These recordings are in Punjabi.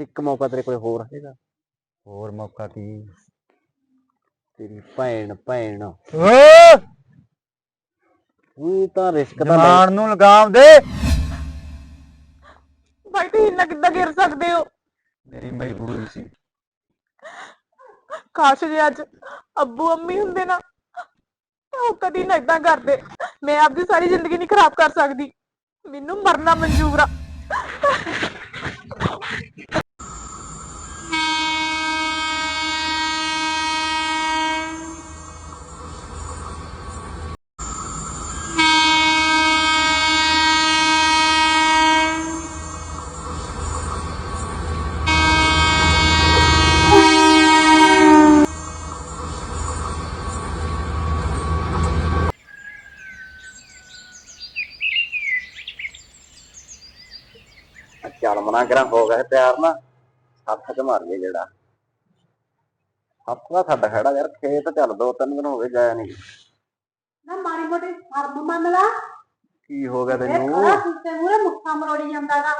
ਇੱਕ ਮੌਕਾ ਤੇਰੇ ਕੋਲ ਹੋਰ ਹੈਗਾ। ਹੋਰ ਮੌਕਾ ਕੀ? ਤੇਰੀ ਭੈਣ ਭੈਣ। ਓ ਤੂੰ ਤਾਂ ਰਿਸਕ ਤਾਂ ਲੈ। ਜਮਾਨ ਨੂੰ ਲਗਾਮ ਦੇ। ਭਾਈ ਤੁਸੀਂ ਇੰਨਾ ਕਿੱਦਾਂ ਗਿਰ ਸਕਦੇ ਹੋ? ਮੇਰੀ ਮਜਬੂਰੀ ਸੀ। ਕਾਸ਼ ਜੇ ਅੱਜ ਅੱਬੂ ਅੰਮੀ ਹੁੰਦੇ ਨਾ ਤਾਂ ਉਹ ਕਦੀ ਨਾ ਇਦਾਂ ਕਰਦੇ। ਮੈਂ ਆਪਦੀ ਸਾਰੀ ਜ਼ਿੰਦਗੀ ਨਹੀਂ ਖਰਾਬ ਕਰ ਸਕਦੀ। ਮੈਨੂੰ ਮਰਨਾ ਮਨਜ਼ੂਰ ਆ। ਮਨਾ ਕਰਾਂ ਹੋ ਗਿਆ ਪਿਆਰ ਨਾ ਹੱਥ ਚ ਮਾਰ ਗਏ ਜਿਹੜਾ। ਹੱਥ ਦਾ ਸਾਡਾ ਖੜਾ ਯਾਰ ਖੇਤ ਚੱਲ ਦੋ ਤਿੰਨ ਦਿਨ ਹੋ ਗਏ ਜਾਇਆ ਨਹੀਂ ਨਾ ਮਾੜੀ ਮੋਟੀ ਹਰਮ ਮੰਨ ਲਾ। ਕੀ ਹੋ ਗਿਆ ਇਹ ਤੈਨੂੰ? ਖੜਾ ਕੁੱਤੇ ਮੂਰੇ ਮੁੱਠਾ ਮਰੋੜੀ ਜਾਂਦਾਗਾ।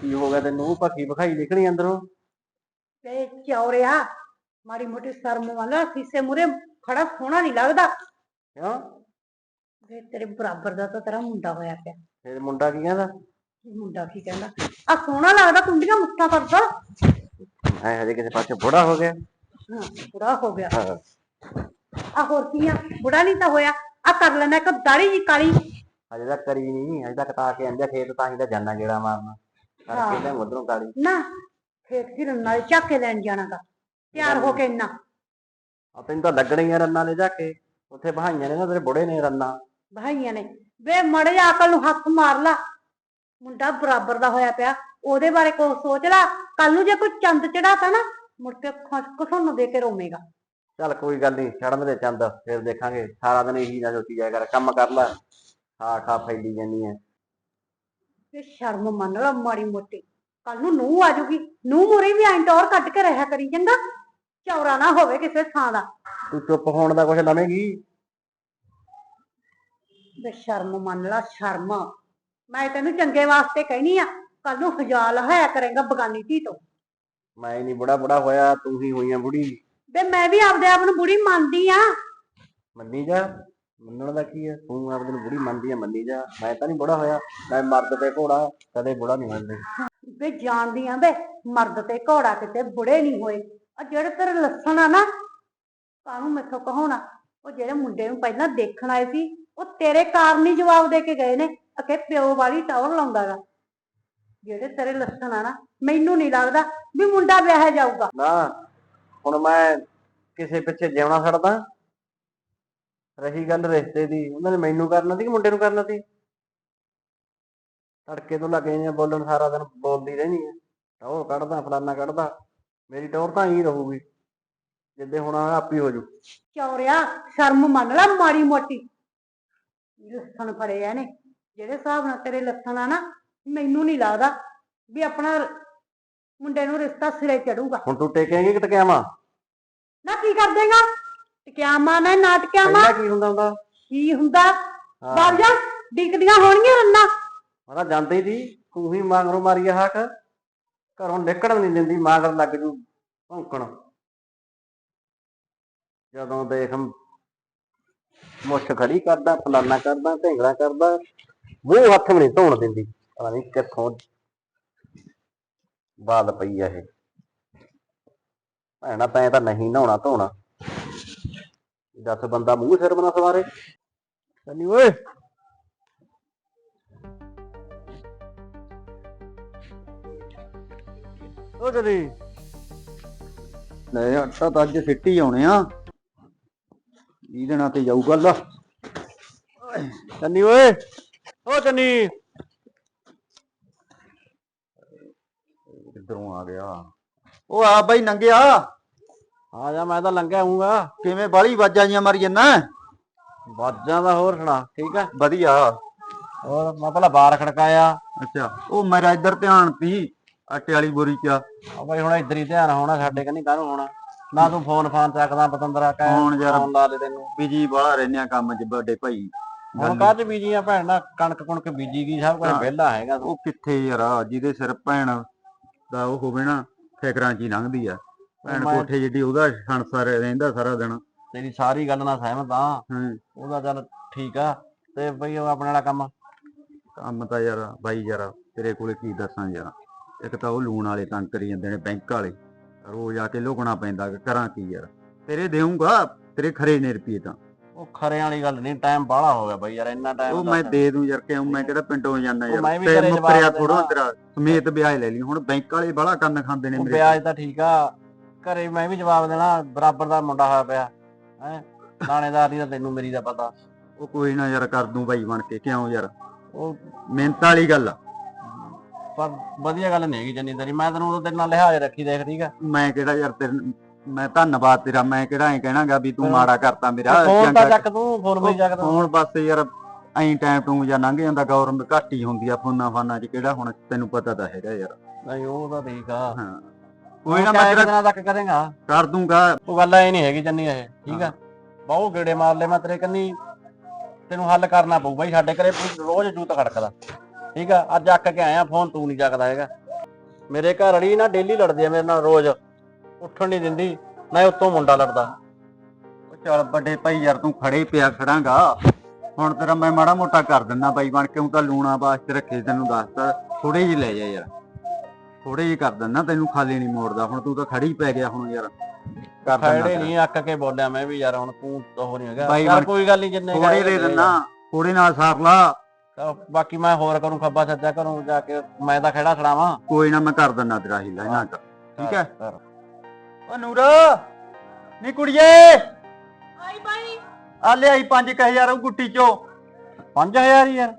ਕੀ ਹੋ ਗਿਆ ਤੈਨੂੰ? ਭੱਖੀ ਭਖਾਈ ਨਿਕਲੀ ਅੰਦਰੋਂ। ਤੇ ਚੌਰਿਆ ਮਾੜੀ ਮੋਟੀ ਸ਼ਰਮ ਮੰਨ ਲਾ ਸੀਸੇ ਮੂਰੇ ਖੜਾ ਸੋਹਣਾ ਨਹੀਂ ਲੱਗਦਾ। ਕਿਉਂ? ਵੇ ਤੇਰੇ ਬਰਾਬਰ ਦਾ ਤਾਂ ਤੇਰਾ ਮੁੰਡਾ ਹੋਇਆ ਪਿਆ। ਫਿਰ ਮੁੰਡਾ ਕੀ ਕਹਿੰਦਾ? ਇਹ ਮੁੰਡਾ ਕੀ ਕਹਿੰਦਾ? ਆ ਸੋਹਣਾ ਲੱਗਦਾ ਕੁੰਡੀਆਂ ਮੁੱਠਾ ਕਰਦਾ। ਮੈਂ ਹਜੇ ਕਿਸੇ ਪਾਸੇ ਬੁੜਾ ਹੋ ਗਿਆ। ਹਾਂ ਬੁੜਾ ਹੋ ਗਿਆ। ਹਾਂ। ਆ ਹੋਰ ਕੀ ਆ? ਬੁੜਾ ਨਹੀਂ ਤਾਂ ਹੋਇਆ। ਆ ਕਰ ਲੈਣਾ ਇੱਕ ਦਾੜੀ ਜੀ ਕਾਲੀ। ਹਜੇ ਤੱਕ ਕਰੀ ਨਹੀਂ ਹਜੇ ਤੱਕ ਤਾਂ ਕੇ ਆਂਦੇ ਖੇਤ ਤਾਂ ਹੀ ਤਾਂ ਜਾਣਾ ਗੇੜਾ ਮਾਰਨਾ। ਕਰਕੇ ਲੈ ਉਧਰੋਂ ਕਾਲੀ। ਨਾ ਖੇਤ ਦੀ ਨਾਲ ਚੱਕ ਕੇ ਲੈਣ ਜਾਣਾਗਾ ਤਿਆਰ ਹੋ ਕੇ ਇੰਨਾ। ਆ ਤੈਨੂੰ ਤਾਂ ਲੱਗਣੇ ਹੀ ਆ ਰੰਨਾਂ ਨੇ ਜਾ ਕੇ। ਉੱਥੇ ਬਹਾਈਆਂ ਨੇ ਨਾ ਤੇਰੇ ਬੁੜੇ ਨੇ ਰੰਨਾਂ। ਭਾਈਆਂ ਨੇ। ਵੇ ਮੜੇ ਅਕਲ ਨੂੰ ਹੱਥ ਮਾਰ ਲਾ। ਮੁੰਡਾ ਬਰਾਬਰ ਦਾ ਹੋਇਆ ਪਿਆ ਉਹਦੇ ਬਾਰੇ ਕੁਛ ਸੋਚ ਲਾ ਕੱਲ ਨੂੰ ਜੇ ਕੋਈ ਚੰਦ ਚੜਾਤਾ ਨਾ ਮੁੜ ਕੇ ਖੁਸ਼ਕ ਤੁਹਾਨੂੰ ਦੇ ਕੇ ਰੋਵੇਗਾ। ਚੱਲ ਕੋਈ ਗੱਲ ਨਹੀਂ ਛੜਨ ਦੇ ਚੰਦ ਫਿਰ ਦੇਖਾਂਗੇ ਸਾਰਾ ਦਿਨ ਇਹੀ ਨਾ ਸੋਚੀ ਜਾਇਆ ਕਰ ਕੰਮ ਕਰ ਲੈ ਖਾ ਖਾ ਫੈਲੀ ਜਾਂਦੀ ਐ। ਤੇ ਸ਼ਰਮ ਮੰਨ ਲਾ ਮਾੜੀ ਮੋਟੀ ਕੱਲ ਨੂੰ ਨੂੰਹ ਆ ਜੂਗੀ ਨੂੰਹ ਮੋਰੇ ਵੀ ਐਂ ਟੌਰ ਕੱਢ ਕੇ ਰਹਿਆ ਕਰੀ ਚੰਗਾ ਚੌਰਾ ਨਾ ਹੋਵੇ ਕਿਸੇ ਥਾਂ ਦਾ। ਤੂੰ ਚੁੱਪ ਹੋਣ ਦਾ ਕੁਛ ਲਵੇਂਗੀ? ਵੇ ਸ਼ਰਮ ਮੰਨ ਲਾ ਸ਼ਰਮ। ਮੈਂ ਤੈਨੂੰ ਚੰਗੇ ਵਾਸਤੇ ਕਹਿਨੀ ਆ ਕੱਲ ਨੂੰ ਹਜਾਲ ਹੋਇਆ ਕਰੇਗਾ ਬਗਾਨੀ ਧੀ ਤੋਂ। ਮੈਂ ਨਹੀਂ ਬੁੜਾ ਬੁੜਾ ਹੋਇਆ ਤੂੰ ਹੀ ਹੋਈਆਂ ਬੁੜੀ। ਵੇ ਮੈਂ ਵੀ ਆਪਦੇ ਆਪ ਨੂੰ ਬੁੜੀ ਮੰਨਦੀ ਆ। ਮੰਨੀ ਜਾ ਮੰਨਣ ਦਾ ਕੀ ਹੈ ਤੂੰ ਆਪਣੀ ਨੂੰ ਬੁੜੀ ਮੰਨਦੀ ਆ ਮੰਨੀ ਜਾ। ਮੈਂ ਤਾਂ ਨਹੀਂ ਬੁੜਾ ਹੋਇਆ ਮੈਂ ਮਰਦ ਤੇ ਘੋੜਾ ਕਦੇ ਬੁੜਾ ਨਹੀਂ ਹੁੰਦੇ ਵੇ ਜਾਣਦੀ ਆ ਵੇ ਮਰਦ ਤੇ ਘੋੜਾ ਕਿਤੇ ਬੁੜੇ ਨਹੀਂ ਹੋਏ। ਆ ਜਿਹੜੇ ਤੇਰੇ ਲੱਛਣ ਆ ਨਾ ਕਾਹਨੂੰ ਮੈਥੋਂ ਕਹਾਉਣਾ? ਉਹ ਜਿਹੜੇ ਮੁੰਡੇ ਨੂੰ ਪਹਿਲਾਂ ਦੇਖਣ ਆਏ ਸੀ ਉਹ ਤੇਰੇ ਕਾਰਨ ਹੀ ਜਵਾਬ ਦੇ ਕੇ ਗਏ ਨੇ। ਅਕੇ ਪਿਓ ਵਾਲੀ ਟੌਰ ਲਾਉਂਦਾਗਾ। ਜਿਹੜੇ ਤੇਰੇ ਲੱਛਣ ਆ ਨਾ ਮੈਨੂੰ ਨਹੀਂ ਲੱਗਦਾ ਵੀ ਮੁੰਡਾ ਵਿਆਹਿਆ ਜਾਊਗਾ। ਨਾ ਹੁਣ ਮੈਂ ਕਿਸੇ ਪਿੱਛੇ ਜਿਉਣਾ ਛੱਡਦਾ। ਰਹੀ ਗੱਲ ਰਿਸ਼ਤੇ ਦੀ ਉਹਨਾਂ ਨੇ ਮੈਨੂੰ ਕਰਨਾ ਸੀ ਕਿ ਮੁੰਡੇ ਨੂੰ ਕਰਨਾ ਸੀ ਤੜਕੇ ਤੋਂ ਲੱਗੇ ਨੇ ਬੋਲਣ ਸਾਰਾ ਦਿਨ ਬੋਲਦੀ ਰਹਿਣੀ ਹੈ ਟੌਰ ਕੱਢਦਾ ਫਲਾਨਾ ਕੱਢਦਾ। ਮੇਰੀ ਟੌਰ ਤਾਂ ਹੀ ਰਹੂਗੀ ਜਿੱਦੇ ਹੁਣ ਆਪੀ ਹੋ ਜੂ ਚੌਰਿਆ ਸ਼ਰਮ ਮੰਨ ਲੈ ਮਾੜੀ ਮੋਟੀ। ਲੱਛਣ ਫੜੇ ਆ ਨੇ ਜਿਹੜੇ ਹਿਸਾਬ ਨਾਲ ਤੇਰੇ ਲੱਛਣ ਆ ਨਾ ਮੈਨੂੰ ਨਹੀਂ ਲੱਗਦਾ ਵੀ ਆਪਣਾ ਮੁੰਡੇ ਨੂੰ ਰਿਸ਼ਤਾ ਸਿਰੇ ਚੜੂਗਾ। ਹੁਣ ਤੂੰ ਟੇਕੇਂਗੀ ਕਿ ਟਕਿਆਵਾਂ ਨਾ ਕੀ ਕਰ ਦੇਗਾ? ਟਕਿਆਮਾ ਨਾ ਨਾਟਕਿਆਮਾ ਪਹਿਲਾਂ ਕੀ ਹੁੰਦਾ ਹੁੰਦਾ? ਕੀ ਹੁੰਦਾ? ਹਾਂ। ਬਾਬਜਾ ਡਿੱਗਦੀਆਂ ਹੋਣਗੀਆਂ ਰੰਨਾ। ਮੈਂ ਤਾਂ ਜਾਂਦੇ ਹੀ ਸੀ ਤੂੰ ਹੀ ਮਾਂਗਰੋਂ ਮਾਰੀ ਆ ਹੱਕ। ਘਰੋਂ ਨਿਕਲਣ ਨਹੀਂ ਦਿੰਦੀ ਮਾਂਗਰ ਲੱਗ ਜੂ ਭੌਂਕਣ। ਜਦੋਂ ਦੇਖ ਮੁੱਛ ਖੜੀ ਕਰਦਾ ਫਲਾਨਾ ਕਰਦਾ ਢੇਂਗੜਾ ਕਰਦਾ ਮੂੰਹ ਹੱਥ ਵੀ ਨਹੀਂ ਧੋਣ ਦਿੰਦੀ। ਪਤਾ ਨਹੀਂ ਕਿੱਥੋਂ ਬਾਲ ਪਈ ਆ ਇਹ। ਭੈਣਾ ਤੈਂ ਤਾਂ ਨਹੀਂ ਨਹਾਉਣਾ ਧੋਣਾ। ਦੱਸ ਬੰਦਾ ਮੂੰਹ ਸਿਰ ਬਣਾ ਸਵਾਰੇ। ਚੰਨੀ ਓਏ। ਓ ਜਦੀ। ਲੈ ਆਟਾ ਤਾਂ ਅੱਜ ਸਿੱਟੀ ਆਉਣੇ ਆ। ਇਹਦੇ ਨਾਲ ਤੇ ਜਾਊ ਗੱਲ। ਚੰਨੀ ਓਏ। ਓ ਚੰਨੀ। ਕਿੱਧਰੋਂ ਆ ਗਿਆ? ਉਹ ਆ ਬਾਈ ਨੰਗਿਆ। ਆ ਜਾ ਮੈਂ ਤਾਂ ਲੰਘਿਆ ਆਉਂਗਾ ਕਿਵੇਂ ਬਾਲੀ ਵਾਜਾਂ ਜੀਆਂ ਮਾਰੀ ਜੰਨਾ ਬਾਜਾਂ ਦਾ ਹੋਰ ਸੁਣਾ ਠੀਕ ਆ? ਵਧੀਆ। ਹੋਰ ਮੈਂ ਪਹਿਲਾਂ ਬਾਹਰ ਖੜਕਾਇਆ। ਅੱਛਾ। ਉਹ ਮੇਰਾ ਇੱਧਰ ਧਿਆਨ ਤੀ ਆਟੇ ਵਾਲੀ ਬੋਰੀ ਚ। ਆ ਬਈ ਹੁਣ ਇੱਧਰ ਹੀ ਧਿਆਨ ਹੋਣਾ ਸਾਡੇ ਕੰਨੀ ਕਾਹਨੂੰ ਹੋਣਾ? ਨਾ ਤੂੰ ਫੋਨ ਫਾਨ ਚੱਕਦਾ ਪਤੰਦਰਾ ਕਹਿ ਫੋਨ ਲਾ ਦੇ ਤੈਨੂੰ। ਬਿਜ਼ੀ ਬਾਹਲਾ ਰਹਿੰਦੇ ਆ ਕੰਮ 'ਚ ਵੱਡੇ ਭਾਈ। ਹੁਣ ਕਾਹਦੇ ਬੀਜੀ ਆ ਭੈਣ ਨਾ ਕਣਕ ਕੁਣਕ ਬੀਜੀ ਗਈ ਸਭ ਕੁਝ। ਵਿਹਲਾ ਹੈਗਾ ਉਹ ਕਿੱਥੇ ਯਾਰ ਆ, ਜਿਹਦੇ ਸਿਰ ਭੈਣ ਦਾ ਉਹ ਹੋਵੇ ਨਾ ਫਿਕਰਾਂ 'ਚ ਹੀ ਲੰਘਦੀ ਆ। ਭੈਣ ਮੈਂ- ਕੋਠੇ ਜਿੱਡੀ ਉਹਦਾ ਸੰਸਾਰ ਰਹਿੰਦਾ ਸਾਰਾ ਦਿਨ। ਤੇਰੀ ਸਾਰੀ ਗੱਲ ਨਾਲ ਸਹਿਮਤ ਆ। ਹੂੰ। ਉਹਦਾ ਚੱਲ ਠੀਕ ਆ। ਤੇ ਬਈ ਉਹ ਆਪਣੇ ਵਾਲਾ ਕੰਮ? ਕੰਮ ਤਾਂ ਯਾਰ ਬਾਈ ਯਾਰ ਤੇਰੇ ਕੋਲੇ ਕੀ ਦੱਸਾਂ ਯਾਰ। ਇੱਕ ਤਾਂ ਉਹ ਲੂਣ ਵਾਲੇ ਤੰਗ ਕਰੀ ਜਾਂਦੇ ਨੇ ਬੈਂਕ ਵਾਲੇ। ਰੋਜ਼ ਆ ਕੇ ਲੁਕਣਾ ਪੈਂਦਾ ਕਿ ਕਰਾਂ ਕੀ ਯਾਰ? ਤੇਰੇ ਦੇਊਂਗਾ ਤੇਰੇ ਖਰੇ ਨੇ ਰੁਪਏ ਤਾਂ। ਉਹ ਖਰਿਆਂ ਵਾਲੀ ਗੱਲ ਨਹੀਂ ਟਾਈਮ ਬਾਹਲਾ ਹੋ ਗਿਆ ਬਈ ਯਾਰ ਇੰਨਾ ਟਾਈਮ ਉਹ ਮੈਂ ਦੇ ਦੂੰ ਯਾਰ ਕਿਉਂ ਮੈਂ ਕਿਹੜਾ ਪਿੰਡੋਂ ਜਾਂਦਾ ਯਾਰ। ਮੈਂ ਵੀ ਤੇ ਘਰੇ ਜਵਾਬ ਮੁੱਕਰਿਆ। ਥੋੜਾ ਤੇਰਾ ਸਮੇਤ ਵਿਆਜ ਲੈ ਲਈ। ਹੁਣ ਬੈਂਕ ਵਾਲੇ ਬੜਾ ਕੰਨ ਖਾਂਦੇ ਨੇ ਮੇਰੇ ਵਿਆਜ ਤਾਂ। ਠੀਕ ਆ ਘਰੇ ਮੈਂ ਵੀ ਜਵਾਬ ਦੇਣਾ ਬਰਾਬਰ ਦਾ ਮੁੰਡਾ ਹੋਇਆ ਪਿਆ ਹੈ। ਥਾਣੇਦਾਰ ਦੀ ਤਾਂ ਤੈਨੂੰ ਮੇਰੀ ਦਾ ਪਤਾ। ਉਹ ਕੋਈ ਨਾ ਯਾਰ ਕਰ ਦੂੰ ਬਾਈ ਬਣ ਕੇ ਕਿਉਂ ਯਾਰ? ਉਹ ਮਿਹਨਤ ਵਾਲੀ ਗੱਲ ਆ। ਪਰ ਵਧੀਆ ਗੱਲ ਨਹੀਂ ਹੈਗੀ ਜੰਨੀ ਤੇਰੀ ਮੈਂ ਤੈਨੂੰ ਤੇਰੇ ਨਾਲ ਲਿਹਾਜ਼ ਰੱਖੀ ਦੇਖ ਠੀਕ ਆ। ਮੈਂ ਕਿਹੜਾ ਯਾਰ ਤੇਰੇ ਮੈਂ ਧੰਨਵਾਦ ਤੇਰਾ ਮੈਂ ਕਿਹੜਾ ਐ ਕਹਿਣਾਗਾ ਵੀ ਤੂੰ ਮਾੜਾ ਕਰਤਾ ਮੇਰਾ। ਫੋਨ ਤਾਂ ਚੱਕ ਤੂੰ ਫੋਨ ਵੀ ਚੱਕ ਤੂੰ। ਹੁਣ ਬਸ ਯਾਰ ਐਂ ਟਾਈਮ ਟੂਮ ਜਾਂ ਲੰਘ ਜਾਂਦਾ ਗੌਰਮ ਘੱਟ ਹੀ ਹੁੰਦੀ ਆ ਫੋਨਾਂ ਫਾਨਾਂ 'ਚ ਕਿਹੜਾ ਹੁਣ ਤੈਨੂੰ ਪਤਾ ਤਾਂ ਹੈਗਾ ਯਾਰ। ਨਹੀਂ ਉਹ ਤਾਂ ਠੀਕ ਆ। ਹਾਂ। ਕੋਈ ਨਾ ਮੈਂ ਤੇਰਾ ਤੱਕ ਕਰੇਗਾ। ਕਰ ਦੂੰਗਾ। ਉਹ ਗੱਲ ਐ ਨਹੀਂ ਹੈਗੀ ਜੰਨੀ ਇਹ ਠੀਕ ਆ? ਬਹੁ ਗੇੜੇ ਮਾਰ ਲੈ ਮੈਂ ਤੇਰੇ ਕੰਨੀ ਤੈਨੂੰ ਹੱਲ ਕਰਨਾ ਪਊ ਬਈ ਸਾਡੇ ਘਰੇ ਰੋਜ਼ ਜੂਤ ਖੜਕਦਾ। ਠੀਕ ਆ? ਅੱਜ ਅੱਕ ਕੇ ਆਇਆ ਫੋਨ ਤੂੰ ਨਹੀਂ ਚੱਕਦਾ ਹੈਗਾ। ਮੇਰੇ ਘਰ ਵਾਲੀ ਨਾ ਡੇਲੀ ਲੜਦੀ ਆ ਮੇਰੇ ਨਾਲ ਰੋਜ਼। ਉੱਠਣ ਨਹੀਂ ਦਿੰਦੀ ਨਾ ਉੱਤੋਂ ਮੁੰਡਾ ਲੜਦਾ। ਉਹ ਚੱਲ ਵੱਡੇ ਭਾਈ ਯਾਰ ਤੂੰ ਖੜੇ ਪਿਆ ਖੜਾਂਗਾ। ਹੁਣ ਤੇਰਾ ਮੈਂ ਮਾੜਾ ਮੋਟਾ ਕਰ ਦਿੰਦਾ ਬਾਈ ਬਣ ਕੇ ਉਹ ਤਾਂ ਲੂਣਾ ਵਾਸਤੇ ਰੱਖੇ ਤੈਨੂੰ ਦੱਸਤਾ। ਥੋੜੇ ਜਿਹੇ ਲੈ ਜਾ ਯਾਰ। ਥੋੜੇ ਜਿਹੇ ਕਰ ਦਿੰਦਾ ਤੈਨੂੰ ਖਾਲੀ ਨਹੀਂ ਮੋੜਦਾ। ਹੁਣ ਤੂੰ ਤਾਂ ਖੜੀ ਪੈ ਗਿਆ ਹੁਣ ਯਾਰ। ਕਰ ਦਿੰਦਾ ਖੜੇ। ਨਹੀਂ ਅੱਕ ਕੇ ਬੋਲਿਆ ਮੈਂ ਵੀ ਯਾਰ ਹੁਣ ਤੂੰ ਉਹ ਨਹੀਂ ਹੈਗਾ। ਬਣ- ਕੋਈ ਗੱਲ ਨਹੀਂ ਜਿੰਨੇ ਥੋੜੇ ਦੇ ਦਿੰਦਾ ਥੋੜੇ ਨਾਲ ਸਾਰ ਲਾ। ਬਾਕੀ ਮੈਂ ਹੋਰ ਕਰੂੰ ਖੱਬਾ ਸੱਜਾ ਕਰੂੰ ਜਾ ਕੇ ਮੈਂ ਤਾਂ ਖੜਾ ਖੜਾਵਾਂ। ਕੋਈ ਨਾ ਮੈਂ ਕਰ ਦਿੰਦਾ ਤੇਰਾ ਹੀਲਾ ਇਹਨਾਂ ਠੀਕ ਹੈ। ਓ ਨੂਰਾ। ਨੀ ਕੁੜੀਏ। ਆਈ ਬਾਈ। ਆ ਲਿਆਈ 5000 ਉਹ ਗੁੱਟੀ ਚੋਂ। 5000 ਹੀ ਯਾਰ।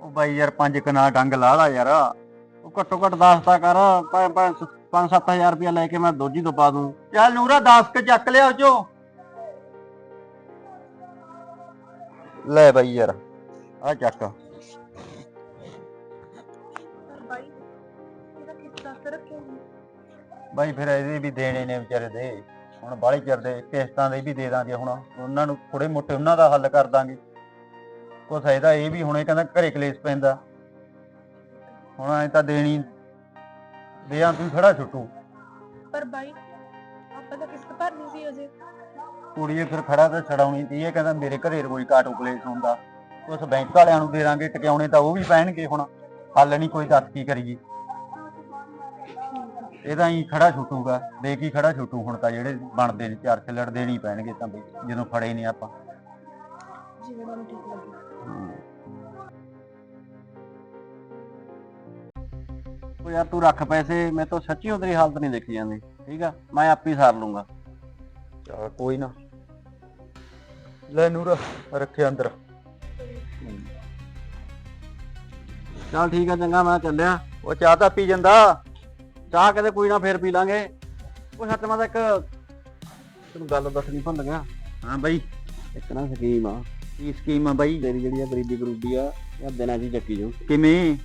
ਉਹ ਬਾਈ ਯਾਰ ਪੰਜ ਕਨਾ ਡੰਗ ਲਾ ਲਾ ਯਾਰ। ਉਹ ਘੱਟੋ ਘੱਟ 10 ਤਾਂ ਕਰ 5-7000 ਰੁਪਇਆ ਲੈ ਕੇ ਮੈਂ ਦੋਜੀ ਤੋਂ ਪਾ ਦੂੰ। ਚੱਲ ਨੂਰਾ 10 ਕ ਚੱਕ ਲਿਆ ਉਹ ਚੋਂ। ਲੈ ਬਾਈ ਯਾਰ। ਆ ਚੱਕ। ਬਾਈ ਫਿਰ ਇਹਦੇ ਵੀ ਦੇਣੇ ਨੇ ਵਿਚਾਰੇ ਦੇ। ਹੁਣ ਬਾਹਲੀ ਚਿਰ ਦੇ ਕਿਸ਼ਤਾਂ ਦੇ ਵੀ ਦੇ ਦਾਂਗੇ ਹੁਣ। ਉਹਨਾਂ ਨੂੰ ਥੋੜੇ ਮੋਟੇ ਉਹਨਾਂ ਦਾ ਹੱਲ ਕਰ ਦਾਂਗੇ। ਕੁਛ ਇਹਦਾ ਇਹ ਵੀ ਹੁਣ ਇਹ ਕਹਿੰਦਾ ਘਰੇ ਕਲੇਸ਼ ਪੈਂਦਾ। ਹੁਣ ਐ ਤਾਂ ਦੇਣੀ ਦੇਆਂ ਤੂੰ ਖੜਾ ਛੁੱਟੂ। ਪਰ ਬਾਈ ਆਪਾਂ ਤਾਂ ਕਿਸ਼ਤ ਭਰਨੀ ਸੀ ਅਜੇ। ਕੁੜੀਏ ਫਿਰ ਖੜਾ ਤੇ ਛਡਾਉਣੀ ਤੀ ਇਹ ਕਹਿੰਦਾ ਮੇਰੇ ਘਰੇ ਕੋਈ ਕਾਟੋ ਕਲੇਸ਼ ਹੁੰਦਾ। ਉਸ ਬੈਂਕ ਵਾਲਿਆਂ ਨੂੰ ਦੇ ਦਾਂਗੇ ਟਿਕਾਉਣੇ ਤਾਂ ਉਹ ਵੀ ਪੈਣਗੇ ਹੁਣ। ਹੱਲ ਨਹੀਂ ਕੋਈ ਦੱਸ ਕੀ ਕਰੀਏ। ਇਹਦਾ ਹੀ ਖੜਾ ਛੁੱਟੂਗਾ ਦੇ ਕੀ ਖੜਾ ਛੁੱਟੂ? ਹੁਣ ਤਾਂ ਜਿਹੜੇ ਬਣਦੇ ਨੇ ਚਾਰ ਛੱਲੜ ਦੇਣੀ ਹੀ ਪੈਣਗੇ ਤਾਂ ਬਈ ਜਦੋਂ ਫੜੇ ਨਹੀਂ ਆਪਾਂ। ਜਿਵੇਂ ਮੈਨੂੰ ਠੀਕ ਲੱਗੇ ਉਹ ਯਾਰ ਤੂੰ ਰੱਖ ਪੈਸੇ ਮੈਂ ਤਾਂ ਸੱਚੀ ਉਹ ਤੇਰੀ ਹਾਲਤ ਨਹੀਂ ਦੇਖੀ ਜਾਂਦੀ। ਠੀਕ ਆ ਮੈਂ ਆਪੇ ਹੀ ਸਾਰ ਲੂੰਗਾ। ਚਲ ਕੋਈ ਨਾ। ਲੈ ਨੂਰ ਰੱਖਿਆ ਅੰਦਰ। ਚੱਲ ਠੀਕ ਆ ਚੰਗਾ ਮੈਂ ਚੱਲਿਆ। ਉਹ ਚਾਹ ਤਾਂ ਪੀ ਜਾਂਦਾ। ਚਾਹ ਕਦੇ ਕੋਈ ਨਾ ਫੇਰ ਪੀ ਲਾਂਗੇ। ਉਹ ਸੱਚ ਮੈਂ ਤਾਂ ਇੱਕ ਤੈਨੂੰ ਗੱਲ ਦੱਸਣੀ ਭੁੱਲ ਗਿਆ ਹਾਂ ਬਾਈ। ਇੱਕ ਨਾ ਸਕੀਮ ਆ। ਕੀ ਸਕੀਮ ਆ ਬਾਈ? ਤੇਰੀ ਜਿਹੜੀ ਆ ਗਰੀਬੀ ਗਰੂਬੀ ਆ ਇਹ ਦਿਨਾਂ ਹੀ ਚੱਕੀ ਜਾਊ। ਕਿਵੇਂ?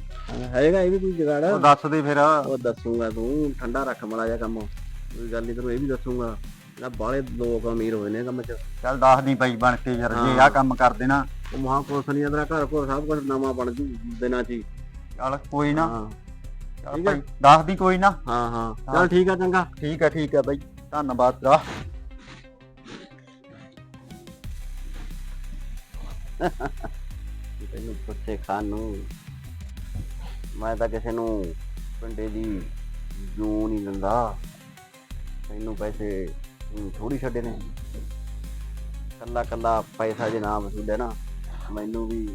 ਹੈਗਾ ਇਹ ਵੀ ਕੋਈ ਜਗਾੜ? ਉਹ ਦੱਸ ਦੇ ਫਿਰ। ਉਹ ਦੱਸੂਗਾ ਤੂੰ ਠੰਡਾ ਰੱਖ ਮਲਾ ਜਾ ਕੰਮ। ਕੋਈ ਗੱਲ ਨਹੀਂ ਤੈਨੂੰ ਇਹ ਵੀ ਦੱਸੂਗਾ। ਨਾ ਬਾਹਲੇ ਲੋਕ ਅਮੀਰ ਹੋਏ ਨੇ ਕੰਮ 'ਚ। ਚੱਲ ਦੱਸ ਦੀ ਬਾਈ ਬਣ ਕੇ ਯਾਰ ਜੇ। ਆਹ ਕੰਮ ਕਰ ਦੇਣਾ। ਉਹ ਮਹਾ ਕੁਛ ਨਹੀਂ ਅੰਦਰਾ ਘਰ ਘਰ ਸਭ ਕੁਝ ਨਵਾਂ ਬਣ ਜੂ ਦਿਨਾਂ 'ਚ ਚੱਲ ਕੋਈ ਨਾ। ਠੀਕ। ਭਾਈ ਦੱਸ ਦੀ ਕੋਈ ਨਾ। ਹਾਂ ਹਾਂ। ਹਾਂ। ਚੱਲ ਠੀਕ ਆ ਚੰਗਾ। ਠੀਕ ਆ ਠੀਕ ਆ ਬਾਈ। ਧੰਨਵਾਦ ਤੇਰਾ ਤੈਨੂੰ ਪੁੱਛੇ ਖਾਨ। ਨੂੰ ਮੈਂ ਤਾਂ ਕਿਸੇ ਨੂੰ ਪਿੰਡੇ ਦੀ ਜੂ ਨਹੀਂ ਦਿੰਦਾ। ਤੈਨੂੰ ਪੈਸੇ ਥੋੜੀ ਛੱਡੇ ਨੇ। ਕੱਲਾ ਕੱਲਾ ਪੈਸਾ ਜੇ ਨਾ ਵਸੂਲੇ ਨਾ ਮੈਨੂੰ ਵੀ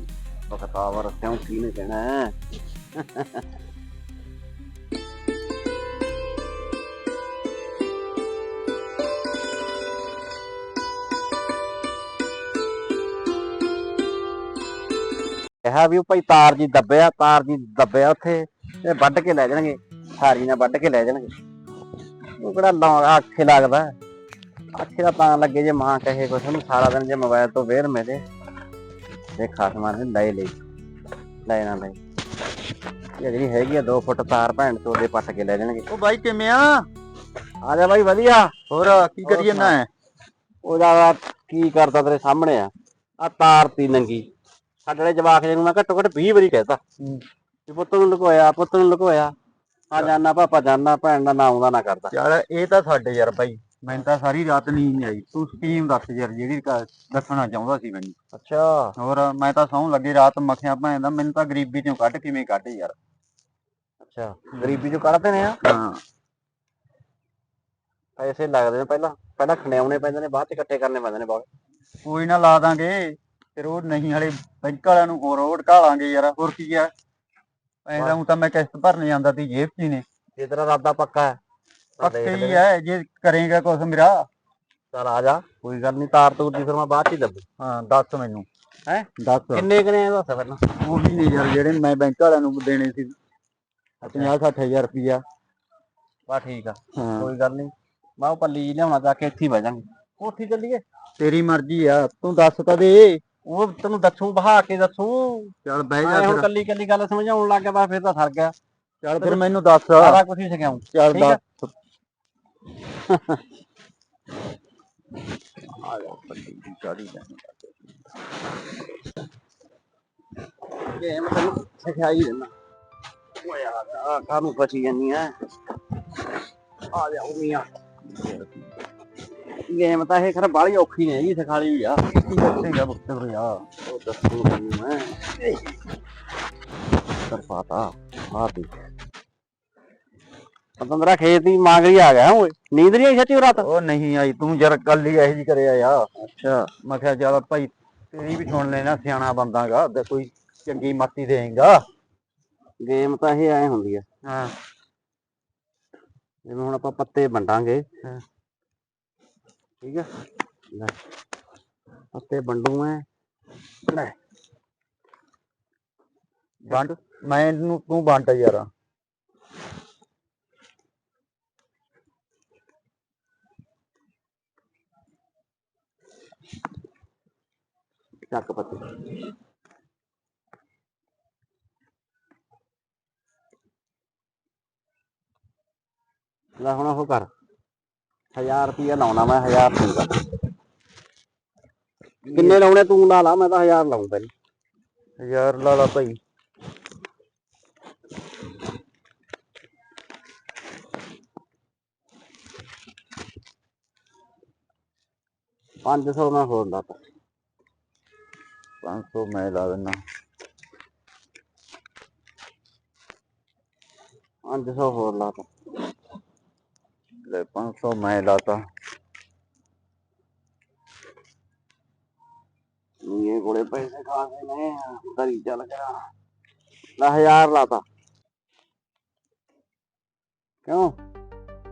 ਬਖਤਾਵਰ ਕਿਉਂ ਕੀ ਨੇ ਕਹਿਣਾ ਕਿਹਾ ਵੀ ਉਹ ਭਾਈ ਤਾਰ ਜੀ ਦੱਬਿਆ ਤਾਰ ਜੀ ਦੱਬਿਆ ਉੱਥੇ ਤੇ ਵੱਢ ਕੇ ਲੈ ਜਾਣਗੇ ਹਾਰੀ ਨਾਲ ਵੱਢ ਕੇ ਲੈ ਜਾਣਗੇ। ਉਹ ਕਿਹੜਾ ਲਾ- ਆਖੇ ਲੱਗਦਾ। ਆਖੇ ਦਾ ਤਾਂ ਲੱਗੇ ਜੇ ਮਾਂ ਕਹੇ ਕੁਛ ਉਹਨੂੰ ਸਾਰਾ ਦਿਨ ਜੇ ਮੋਬਾਈਲ ਤੋਂ ਵੇਰ ਮਿਲੇ। ਦੇ ਖਾਸ ਮਾਰ ਲੈ ਲਈ ਲੈ ਨਾ ਲੈ। ਇਹ ਜਿਹੜੀ ਹੈਗੀ ਆ 2 ਫੁੱਟ ਤਾਰ ਭੈਣ ਤੋਂ ਦੇ ਪੱਟ ਕੇ ਲੈ ਜਾਣਗੇ। ਉਹ ਬਾਈ ਕਿਵੇਂ ਆ? ਆ ਜਾ ਬਾਈ ਵਧੀਆ। ਹੋਰ ਕੀ ਕਰੀਏ ਨਾ ਉਹਦਾ ਕੀ ਕਰਦਾ ਤੇਰੇ ਸਾਹਮਣੇ ਆ? ਆ ਤਾਰ ਤੀ ਨੰਗੀ। ਸਾਡੇ ਵਾਲੇ ਜਵਾਕ ਜੀ ਨੂੰ ਮੈਂ ਘੱਟੋ ਘੱਟ 20 ਵਾਰੀ ਕਹਿਤਾ। ਵੀ ਪੁੱਤ ਨੂੰ ਲੁਕੋਇਆ ਪੁੱਤ ਨੂੰ ਲੁਕੋਇਆ। ਆ ਜਾਨਾ ਪਾਪਾ ਜਾਨਾ ਭੈਣ ਦਾ ਨਾਂ ਆਉਂਦਾ ਨਾ ਕਰਦਾ। ਚੱਲ ਇਹ ਤਾਂ ਸਾਡੇ ਯਾਰ ਬਾਈ ਮੈਨੂੰ ਤਾਂ ਸਾਰੀ ਰਾਤ ਨੀਂਦ ਨਹੀਂ ਆਈ। ਤੂੰ ਸਕੀਮ ਦੱਸ ਯਾਰ ਜਿਹੜੀ ਕ- ਦੱਸਣਾ ਚਾਹੁੰਦਾ ਸੀ ਮੈਨੂੰ। ਅੱਛਾ। ਹੋਰ ਮੈਂ ਤਾਂ ਸੌਂ ਲੱਗੀ ਰਾਤ ਮੱਖਿਆ ਭੈਣ ਦਾ ਮੈਨੂੰ ਤਾਂ ਗਰੀਬੀ ਚੋਂ ਕੱਢ ਕਿਵੇਂ ਕੱਢ ਯਾਰ। ਅੱਛਾ ਗਰੀਬੀ ਚੋਂ ਕੱਢਦੇ ਨੇ ਆ? ਹਾਂ। ਪੈਸੇ ਲੱਗਦੇ ਨੇ ਪਹਿਲਾਂ ਪਹਿਲਾਂ ਖਣਿਆਉਣੇ ਪੈਂਦੇ ਨੇ ਬਾਅਦ ਚ ਇਕੱਠੇ ਕਰਨੇ ਪੈਂਦੇ ਨੇ ਬਹੁਤ ਕੋਈ ਨਾ ਲਾ ਦਾਂਗੇ। ਫਿਰ ਉਹ ਨਹੀਂ ਹਲੇ ਬੈਂਕ ਵਾਲਿਆਂ ਨੂੰ ਹੋਰ ਉਹ ਢਕਾ ਲਾਂਗੇ ਯਾਰ ਹੋਰ ਕੀ ਆ। ਤਾਂ ਊਂ ਤਾਂ ਮੈਂ ਕਿਸ਼ਤ ਭਰਨ ਜਾਂਦਾ ਤੀ ਜੇਬ 'ਚ ਹੀ ਨੇ। ਜੇ ਤੇਰਾ ਇਰਾਦਾ ਪੱਕਾ ਹੈ ਤਾਂ ਪੱਕੇ ਹੀ ਲੈ। ਹੈ ਜੇ ਕਰੇਗਾ ਕੁਛ ਮੇਰਾ। ਚੱਲ ਆ ਜਾ ਕੋਈ ਗੱਲ ਨਹੀਂ ਤਾਰ ਤੂਰ ਦੀ ਫਿਰ ਮੈਂ ਬਾਅਦ ਚ ਹੀ ਹਾਂ ਦੱਸ ਮੈਨੂੰ। ਹੈਂ? ਦੱਸ। ਕਿੰਨੇ ਕਿੰਨੇ ਦੱਸ ਪਹਿਲਾਂ ਉਹ ਵੀ ਨੇ ਯਾਰ ਜਿਹੜੇ ਮੈਂ ਬੈਂਕ ਵਾਲਿਆਂ ਨੂੰ ਦੇਣੇ ਸੀ। 50 60000 ਰੁਪਇਆ ਬਾ ਠੀਕ ਆ ਹਾਂ। ਕੋਈ ਗੱਲ ਨਹੀਂ। ਮੈਂ ਉਹ ਪੱਲੀ ਜਿਹੀ ਲਿਆਉਣਾ ਜਾ ਕੇ ਇੱਥੇ ਹੀ ਬਹਿ ਜਾਾਂਗੇ। ਉੱਥੇ ਚੱਲੀਏ। ਤੇਰੀ ਮਰਜ਼ੀ ਆ ਤੂੰ ਦੱਸ ਤਾਂ ਦੇ। ਉਹ ਤੈਨੂੰ ਦੱਸੂ ਬਹਾ ਕੇ ਦੱਸੂ। ਚੱਲ ਬਹਿ ਮੈਂ ਜਾ ਹੁਣ ਫਿਰ। ਕੱਲੀ ਕੱਲੀ ਗੱਲ ਸਮਝਾਉਣ ਲੱਗ ਗਿਆ ਫਿਰ ਤਾਂ ਸਰ ਗਿਆ। ਚੱਲ ਫਿਰ ਮੈਨੂੰ ਦੱਸ। ਸਾਰਾ ਕੁਝ ਹੀ ਸਿਖਾਉਂ। ਚੱਲ ਆ। ਦੱਸ। ਆ ਜਾ ਪੱਲੀ ਦੀ ਚਾੜੀ ਲੈ ਗੇਮ ਤੈਨੂੰ ਸਿਖਾਈ ਦੇਣਾ ਓਏ ਆ ਜਾ ਕਾਹਨੂੰ ਫਸੀ ਜਾਨੀ ਆ ਆ ਜਾ ਉਮੀਆਂ। ਗੇਮ ਤਾਂ ਇਹ ਖਰ ਬਾਹਲੀ ਔਖੀ ਨਹੀਂ ਹੈਗੀ ਸਿਖਾਲੀ ਹੋਈ ਆ। ਕੀ ਦੱਸੇਗਾ ਬਖਤਰ ਯਾ ਉਹ ਦੱਸੂ ਮੈਂ। ਕਰ ਪਾਤਾ ਆ ਦੇ ਪਤੰਦਰਾ ਖੇਤ ਦੀ ਮੰਗ ਹੀ ਆ ਗਿਆ ਓਏ। ਨੀਂਦ ਨਹੀਂ ਆਈ ਸੱਚੀ ਰਾਤ? ਉਹ ਨਹੀਂ ਆਈ ਤੂੰ ਜਰ ਕੱਲ ਹੀ ਇਹੋ ਜੀ ਕਰਿਆ ਯਾ ਅੱਛਾ। ਮੈਂ ਕਿਹਾ ਚੱਲ ਭਾਈ ਤੇਰੀ ਵੀ ਸੁਣ ਲੈਣਾ ਸਿਆਣਾ ਬੰਦਾਗਾ ਤੇ ਕੋਈ ਚੰਗੀ ਮੱਤੀ ਦੇਂਗਾ ਗੇਮ ਤਾਂ ਇਹ ਐ ਹੁੰਦੀ ਆ। ਹਾਂ। ਜਿਵੇਂ ਹੁਣ ਆਪਾਂ ਪੱਤੇ ਵੰਡਾਂਗੇ ਹਾਂ। ਠੀਕ ਆ? ਲੈ। ਪੱਤੇ ਵੰਡੂ ਮੈਂ। ਲੈ। ਵੰਡ। ਮੈਨੂੰ ਤੂੰ ਵੰਡ ਯਾਰ। ਚੱਕ ਪੱਤੇ। ਲੈ ਹੁਣ ਉਹ ਕਰ। 1000 ਰੁਪਇਆ ਲਾਉਣਾ ਮੈਂ 1000 ਦੂੰਗਾ ਕਿੰਨੇ ਲਾਉਣੇ ਤੂੰ ਲਾ ਲਾ ਮੈਂ ਤਾਂ 1000 ਲਾਉਂ ਪਹਿਲੇ। ਯਾਰ ਲਾਲਾ ਭਾਈ। ਪੰਜ ਸੌ ਮੈਂ ਹੋਰ ਲਾਤਾ 500 ਮੈਂ ਲਾ ਦਿੰਦਾ 500 ਹੋਰ ਲਾਤਾ ਲੈ 500 ਮੈਂ ਲਾਤਾ। ਇਹ ਕੋਲੇ ਪੈਸੇ ਖਾਸੇ ਨੇ ਕਰੀ ਚੱਲ ਗਿਆ। ਲੈ 1000 ਲਾਤਾ। ਕਿਉਂ?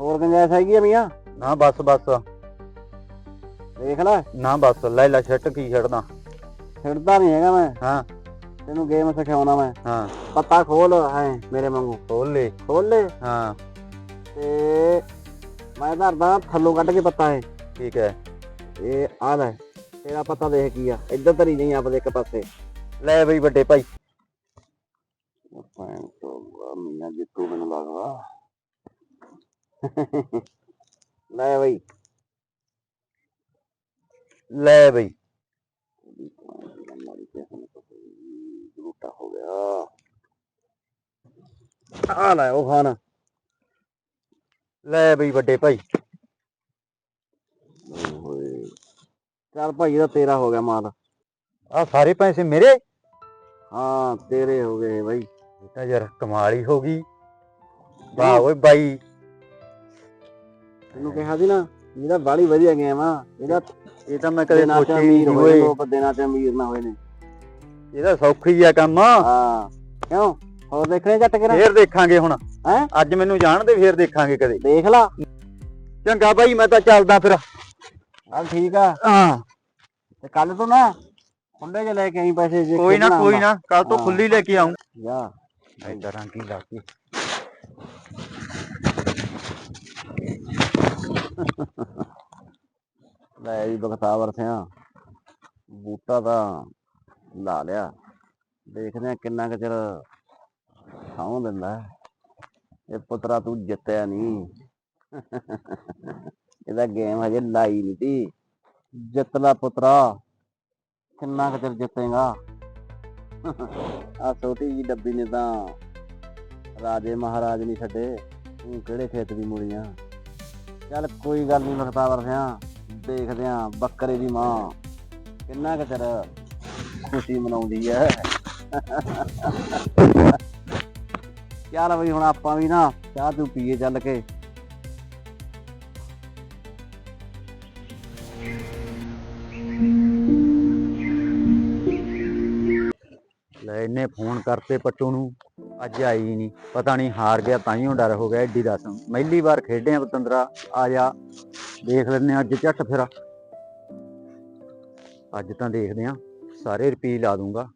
ਹੋਰ ਗੁੰਜਾਇਸ਼ ਹੈਗੀ ਆ ਮੀਆਂ? ਨਾ ਬਸ ਬਸ। ਦੇਖ ਲੈ। ਨਾ ਬਸ ਲੈ ਲੈ ਛੱਟ ਕੀ ਛੱਡਦਾ। ਖੇਡਦਾ ਨਹੀਂ ਹੈਗਾ ਮੈਂ। ਹਾਂ। ਤੈਨੂੰ ਗੇਮ ਸਿਖਾਉਣਾ ਮੈਂ। ਹਾਂ। ਪੱਤਾ ਖੋਲ ਹੈ ਮੇਰੇ ਵਾਂਗੂ। ਖੋਲ ਲੈ। ਖੋਲ ਲੈ। ਹਾਂ। ਤੇ ਮੈਂ ਧਰਦਾ ਥੱਲੋਂ ਕੱਢ ਕੇ ਪੱਤਾ ਹੈ। ਠੀਕ ਹੈ। ਇਹ ਆ ਲੈ ਤੇਰਾ ਪਤਾ ਦੇਖ ਕੀ ਆ। ਇੱਧਰ ਧਰੀ ਨਹੀਂ ਆਪਦੇ ਇੱਕ ਪਾਸੇ। ਲੈ ਬਈ ਵੱਡੇ ਭਾਈ। ਭੈਣ ਤੋਂ ਮੀਆਂ ਜਿੱਤੂ ਮੈਨੂੰ ਲੱਗਦਾ। ਲੈ ਬਈ। ਲੈ ਬਈ। ਝੂਟਾ ਹੋ ਗਿਆ। ਆ ਲੈ ਉਹ ਖਾਨ ਲੈ ਬਈ ਵੱਡੇ ਭਾਈ। ਚੱਲ ਭਾਈ ਇਹਦਾ ਤੇਰਾ ਹੋ ਗਿਆ ਮਾਲ। ਆ ਸਾਰੇ ਪੈਸੇ ਮੇਰੇ? ਹਾਂ ਤੇਰੇ ਹੋ ਗਏ ਬਈ। ਇਹ ਤਾਂ ਯਾਰ ਕਮਾਲ ਹੀ ਹੋ ਗਈ। ਵਾਹ ਓਏ ਬਾਈ। ਤੈਨੂੰ ਕਿਹਾ ਸੀ ਨਾ ਇਹਦਾ ਬਾਲੀ ਵਧੀਆ ਗੇਮ ਆ। ਇਹਦਾ ਇਹ ਤਾਂ ਮੈਂ ਕਦੇ ਦੇਣਾ ਤੇ ਸੋਚਿਆ ਹੀ ਨਹੀਂ ਅਮੀਰ ਹੋਏ ਲੋਕ ਦੇਣਾ ਤੇ ਅਮੀਰ ਨਾ ਹੋਏ ਨੇ। ਇਹਦਾ ਸੌਖਾ ਆ ਕੰਮ। ਹਾਂ ਕਿਉਂ? ਹੋਰ ਦੇਖਣੇ ਜੱਟ ਕੇ ਫੇਰ ਦੇਖਾਂਗੇ ਹੁਣ। ਹੈਂ? ਅੱਜ ਮੈਨੂੰ ਜਾਣਦੇ ਫੇਰ ਦੇਖਾਂਗੇ ਕਦੇ। ਦੇਖ ਲਾ। ਚੰਗਾ ਬਾਈ ਮੈਂ ਤਾਂ ਚੱਲਦਾ ਫਿਰ। ਚੱਲ ਠੀਕ ਆ। ਹਾਂ। ਤੇ ਕੱਲ ਤੋਂ ਨਾ ਖੁੱਲੇ ਜੇ ਲੈ ਕੇ ਆਈ ਪੈਸੇ ਜੇ ਕੋਈ ਨਾ ਕੋਈ। ਨਾ ਕੱਲ ਤੋਂ ਹਾਂ। ਖੁੱਲੀ ਲੈ ਕੇ ਆਉਂ ਜਾ। ਐਦਾਂ ਰੰਗੀ ਲਾ ਕੇ। ਲੈ ਜੀ ਬਖਤਾਵਰ ਸਿਆ। ਬੂਟਾ ਤਾਂ ਲਾ ਲਿਆ। ਦੇਖਦੇ ਆ ਕਿੰਨਾ ਕੁ ਚਿਰ ਸਾਉਂ ਦਿੰਦਾ ਇਹ ਪੁੱਤਰਾ ਤੂੰ ਜਿੱਤਿਆ ਨਹੀਂ। ਇਹਦਾ ਗੇਮ ਹਜੇ ਲਾਈ ਨਹੀਂ ਤੀ। ਜਿੱਤ ਪੁੱਤਰਾ। ਕਿੰਨਾ ਕੁ ਚਿਰ ਜਿੱਤੇਗਾ? ਆ ਛੋਟੀ ਜੀ ਡੱਬੀ ਨੇ ਤਾਂ ਰਾਜੇ ਮਹਾਰਾਜ ਨਹੀਂ ਛੱਡੇ। ਤੂੰ ਕਿਹੜੇ ਖੇਤ ਦੀ ਮੁੜੀਆਂ ਚੱਲ ਕੋਈ ਗੱਲ ਨਹੀਂ ਬਖਤਾਵਰ ਸਿਆ। ਦੇਖਦੇ ਆ ਬੱਕਰੇ ਦੀ ਮਾਂ। ਕਿੰਨਾ ਕੁ ਚਿਰ ਖੁਸ਼ੀ ਮਨਾਉਂਦੀ ਹੈ ਚੱਲ ਬਈ ਹੁਣ ਆਪਾਂ ਵੀ ਨਾ ਚਾਹ ਤੂੰ ਪੀਏ ਚੱਲ ਕੇ। ਲੈ ਇਹਨੇ ਫੋਨ ਕਰਤੇ ਪੱਟੂ ਨੂੰ, ਅੱਜ ਆਈ ਨਹੀਂ ਪਤਾ ਨਹੀਂ ਹਾਰ ਗਿਆ ਤਾਂ ਹੀ ਡਰ ਹੋ ਗਿਆ, ਐਡੀ ਦੱਸ। ਪਹਿਲੀ ਵਾਰ ਖੇਡੇ ਆ ਪਤੰਦਰਾ, ਆ ਜਾ, ਦੇਖ ਲੈਨੇ ਅੱਜ ਝੱਟ ਫਿਰ। ਅੱਜ ਤਾਂ ਦੇਖਦੇ ਆ, ਸਾਰੇ ਰੁਪਏ ਲਾ ਦੂੰਗਾ।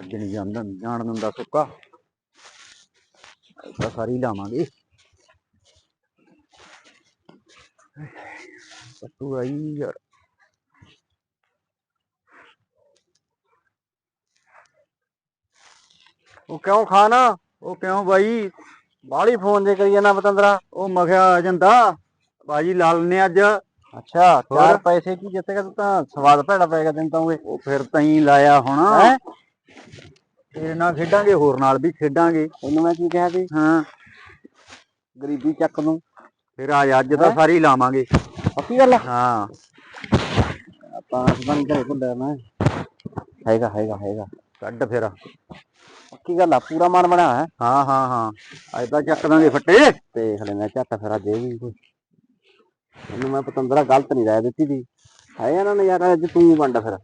ਅੱਜ ਨਹੀਂ ਜਾਂਦਾ ਜਾਣ ਦਿੰਦਾ ਸੁੱਕਾ। ਤਾਂ ਸਾਰੀ ਲਾਵਾਂਗੇ। ਪੱਟੂ ਆਈ ਯਾਰ। ਉਹ ਕਿਉਂ ਖਾਣਾ ਉਹ ਕਿਉਂ ਬਾਈ? ਬਾਹਲੀ ਫੋਨ ਜੇ ਕਰੀ ਜਾਂਦਾ ਪਤੰਦਰਾ। ਉਹ ਮਖਿਆ ਆ ਜਾਂਦਾ। ਬਾਜੀ ਲਾਲ ਨੇ ਅੱਜ। ਅੱਛਾ? ਚਾਰ ਪੈਸੇ ਕੀ ਜਿੱਤੇਗਾ ਤੂੰ ਤਾਂ? ਸਵਾਦ ਭੈੜਾ ਪਏਗਾ ਤੈਨੂੰ ਤਾਂ ਓਏ ਉਹ ਫਿਰ ਤਈ ਲਾਇਆ ਹੁਣ। ਹੈਂ? ਤੇਰੇ ਨਾਲ ਖੇਡਾਂਗੇ ਹੋਰ ਨਾਲ ਵੀ ਖੇਡਾਂਗੇ। ਤੈਨੂੰ ਮੈਂ ਕੀ ਕਿਹਾ ਸੀ? ਹਾਂ। ਗਰੀਬੀ ਚੱਕ ਨੂੰ ਫਿਰ ਆ ਜਾ, ਅੱਜ ਤਾਂ ਹੈਂ? ਸਾਰੀ ਲਾਵਾਂਗੇ। ਪੱਕੀ ਗੱਲ ਆ? ਹਾਂ। ਆਪਾਂ ਸਬਨ ਘਰੇ ਭੁੱਲਿਆ ਮੈਂ ਹੈਗਾ ਹੈਗਾ ਹੈਗਾ। ਕੱਢ ਫਿਰ। ਪੱਕੀ ਗੱਲ ਆ ਪੂਰਾ ਮਨ ਬਣਾ ਹੈ? ਹਾਂ ਹਾਂ ਹਾਂ। ਅੱਜ ਤਾਂ ਚੱਕ ਦਾਂਗੇ ਫੱਟੇ। ਦੇਖ ਲੈਣਾ ਝੱਟ ਫਿਰ ਅੱਜ ਇਹ ਵੀ। ਕੋਈ ਇਹਨੂੰ ਮੈਂ ਪਤੰਦਰਾ ਗਲਤ ਨਹੀਂ ਰਾਇ ਦਿੱਤੀ ਦੀ। ਹੈ ਇਹਨਾਂ ਨੇ ਯਾਰ ਅੱਜ ਤੂੰ ਵੰਡ ਫਿਰ।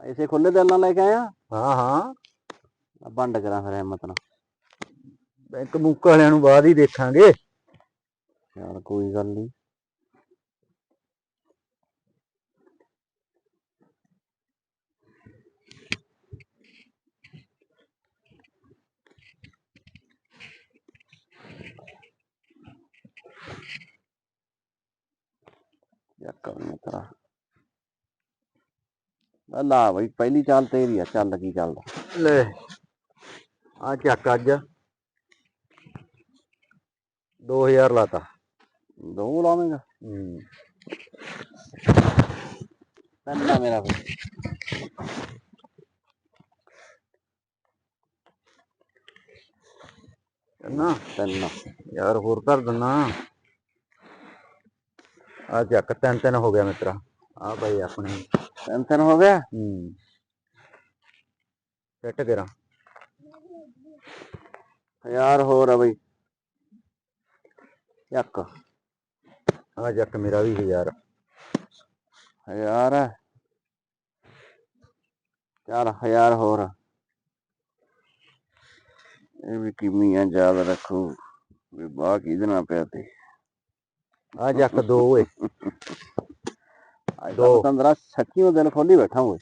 ਪੈਸੇ ਖੁੱਲੇ ਦਿਲ ਨਾਲ ਲੈ ਕੇ ਆਇਆ। ਹਾਂ ਹਾਂ। ਵੰਡ ਕਰਾਂ ਫਿਰ ਹਿੰਮਤ ਨਾਲ। ਬੈਂਕ ਬੁੱਕ ਵਾਲਿਆਂ ਨੂੰ ਬਾਅਦ ਹੀ ਦੇਖਾਂਗੇ। ਯਾਰ ਕੋਈ ਗੱਲ ਨਹੀਂ ਯਾ ਕਰਨੇ ਤਰਾ ਲਾ ਬਈ ਪਹਿਲੀ ਚਾਲ ਤੇਰੀ ਆ ਚੱਲ ਕੀ ਚੱਲਦਾ ਲੈ ਆ? ਚੱਕ ਅੱਜ 2000 ਲਾਤਾ। ਦੋ ਲਾਵੇਂਗਾ? ਹੂੰ। ਪੈਂਦਾ ਮੇਰਾ ਫਿਰ ਨਾ ਤਿੰਨ। ਯਾਰ ਹੋਰ ਕਰ ਦਿੰਨਾ। ਆ ਚੱਕ ਤਿੰਨ ਤਿੰਨ ਹੋ ਗਿਆ ਮਿੱਤਰਾ। ਆ ਭਾਈ ਆਪਣੇ। ਤਿੰਨ ਤਿੰਨ ਹੋ ਗਿਆ ਹੂੰ ਸੈੱਟ ਕਰਾਂ ਯਾਰ ਹੋਰ ਆ ਬਈ ਇੱਕ ਆ ਚੱਕ ਮੇਰਾ ਵੀ ਹਜ਼ਾਰ ਹਜ਼ਾਰ। ਚੱਲ ਹਜ਼ਾਰ ਹੋਰ ਇਹ ਵੀ ਕਿਮੀਆਂ ਯਾਦ ਰੱਖੂ ਵੀ ਬਾਹ ਕਿਹਦੇ ਨਾਲ ਪਿਆ ਤੇ ਆ ਚੱਕ ਦੋ ਓਏ ਉਹ ਦਿਲ ਖੋਲੀ ਬੈਠਾ ਓਏ